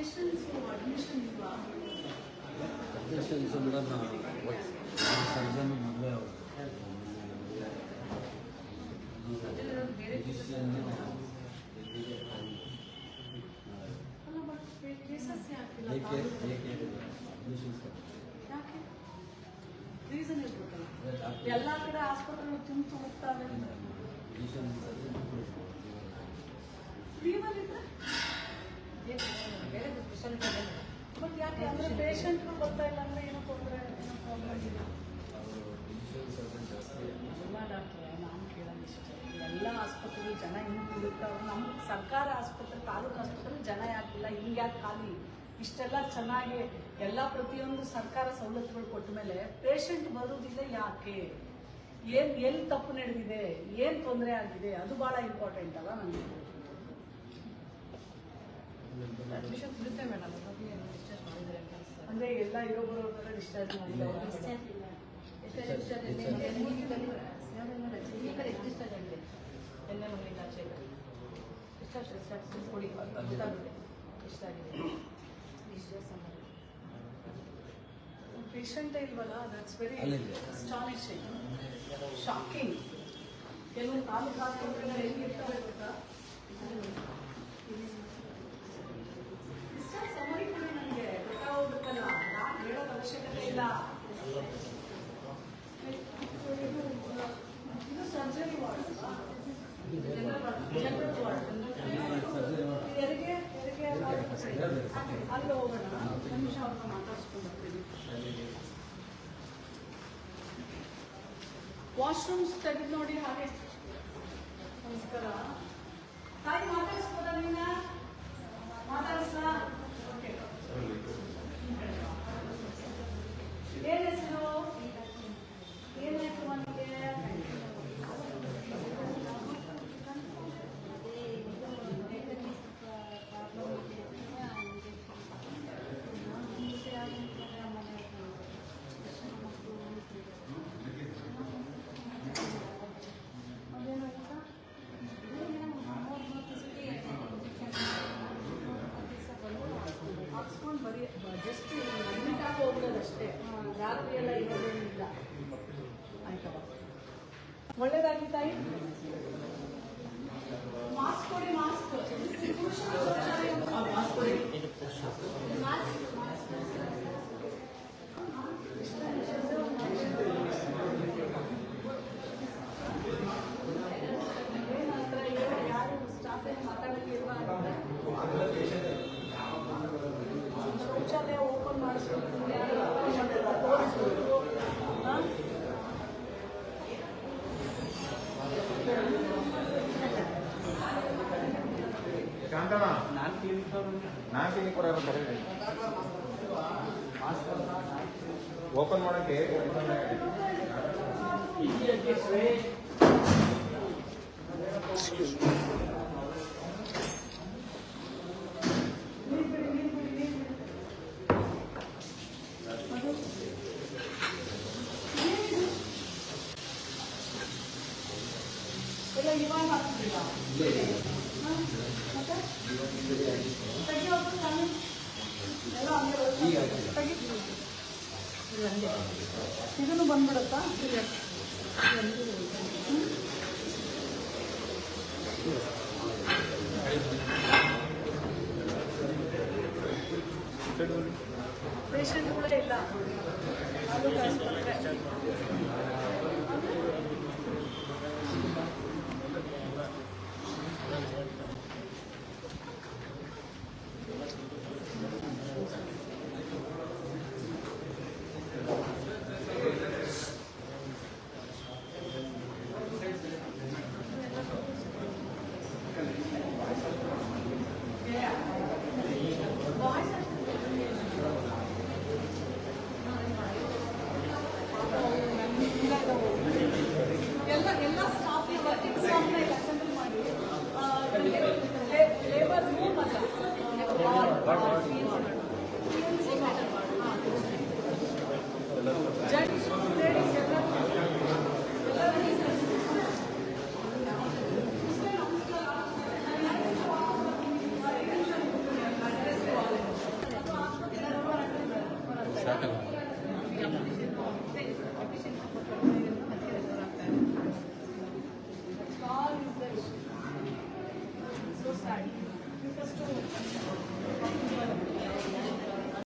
Patients admission ಇಲ್ವಾ patience ಅಂದ್ರೆ ನಾವು ಸರ್ಜನ್ ಮದುವೆ ಅವರು ಅಲ್ಲ ಬಟ್ ಕೇಸಸ್ ಯಾಕಿಲ್ಲ ಏಕೆ ತಾಲೂಕು? ಏಕೆ ಅಡ್ಮಿಷನ್ಸ್ ಯಾಕೆ ರೀಸನ್ ಇರ್ಬೇಕಲ್ಲ ಎಲ್ಲ ಕಡೆ ಆಸ್ಪತ್ರೆಗಳು ತುಂಬ ಹೋಗ್ತಾವೆ ಫಿಸಿಷಿಯನ್ ಫ್ರೀವಲ್ಲಿ ಇದ್ರೆ ಬಟ್ ಯಾಕೆ ಅಂದ್ರೆ ಪೇಷಂಟ್ಗಳು ಬರ್ತಾ ಇಲ್ಲ ಅಂದ್ರೆ ಏನೋ ತೊಂದರೆ ಏನೋ ಪ್ರಾಬ್ಲಮ್ ಇಲ್ಲ ಎಲ್ಲ ಡಾಕ್ಟ್ರೆ ನಾನು ಕೇಳೋದು ಇಷ್ಟೇ ಎಲ್ಲ ಆಸ್ಪತ್ರೆಗಳು ಜನ ಇನ್ನೂ ಕುಳಿತಾವೆ ನಮ್ಮ ಸರ್ಕಾರ ಆಸ್ಪತ್ರೆ ತಾಲೂಕು ಆಸ್ಪತ್ರೆ ಜನ ಯಾಕಿಲ್ಲ ಹಿಂಗೆ ಯಾಕೆ ಖಾಲಿ ಇಷ್ಟೆಲ್ಲ ಚೆನ್ನಾಗಿ ಎಲ್ಲ ಪ್ರತಿಯೊಂದು ಸರ್ಕಾರ ಸವಲತ್ತುಗಳು ಕೊಟ್ಟ ಮೇಲೆ ಪೇಷಂಟ್ ಬರೋದಿಲ್ಲ ಯಾಕೆ ಏನು, ಎಲ್ಲಿ ತಪ್ಪು ನಡೆದಿದೆ, ಏನು ತೊಂದರೆ ಆಗಿದೆ, ಅದು ಭಾಳ ಇಂಪಾರ್ಟೆಂಟ್ ಅಲ್ಲ ನನಗೆ ಸಿಗುತ್ತೆ ಮೇಡಮ್. ಡಿಸ್ಚಾರ್ಜ್ ಅಂತ ಅನ್ಸುತ್ತೆ. ಅಂದರೆ ಎಲ್ಲ ಇರೋ ಬರೋರೆಲ್ಲ ಡಿಸ್ಚಾರ್ಜ್ ಮಾಡಿದ್ದಾರೆ. ಈ ಕಡೆ ಡಿಸ್ಚಾರ್ಜ್ ಆಗಿದೆ. ಎಲ್ಲ ನೋಡಿ ಆಚೆ ಇದೆ ಡಿಸ್ಚಾರ್ಜ್ ಡಿಸ್ಚಾರ್ಜ್ ಕೊಡಿ. ಗೊತ್ತಾಗುತ್ತೆ. ಎಷ್ಟಾಗಿದೆ ಪೇಷಂಟ್ ಇಲ್ವಲ್ಲ? ದಟ್ಸ್ ವೆರಿ ಅಲ್ಲಿದೆ. ಅಸ್ಟಾನಿಶಿಂಗ್ ಶಾಕಿಂಗ್ ಕೆಲವು ಕಾಲು ಆಸ್ಪತ್ರೆಗಳು ಹೆಂಗಿರ್ತವೆ ಗೊತ್ತಾ? ಅಲ್ಲಿ ಹೋಗೋಣ ನಿಮಿಷ ಅವ್ರನ್ನ ಮಾತಾಡ್ಸ್ಕೊಂಡು ಬರ್ತೀನಿ ವಾಶ್ರೂಮ್ಸ್ ತೆಗೆದು ನೋಡಿ ಹಾಗೆ. ನಮಸ್ಕಾರ. ತಾಯಿ ಮಾತಾಡಿಸ್ಬೋದಾ ನೀನ? ಹೋಗ್ತದಷ್ಟೇ ರಾತ್ರಿ ಎಲ್ಲ ಇರೋದೇನಿಲ್ಲ ಆಯ್ತವ ಒಳ್ಳೇದಾಗಿ ತಾಯಿ ಮಾಸ್ಕ್ ಕೊಡಿ ಮಾಸ್ಕ್ ಮಾಸ್ಕ್ ಕೊಡಿ ಏನಂದ್ರೆ ಕಾಂತಣ್ಣ ನಾನು ಕ್ಲಿನಿಕ್ ಬರೋದು ಕರೀರಿ ಓಪನ್ ಮಾಡೋಕ್ಕೆ ನೀರು ಬಿಡಿ ನೀರು ಬಿಡಿ ನೀರು ಬಿಡಿ ಅದು ಏನಿದು? ಎಲ್ಲ ಇವಾಗ ಹಾಕ್ತಿದ್ದೀರಾ ಇದನ್ನು ಬಂದ್ಬಿಡುತ್ತಾ? ಅದು ವರ್ಕಿಂಗ್ ಸ್ಟಾಫ್ನ ಇಲ್ಲಿ. ಅಸೆಂಬಲ್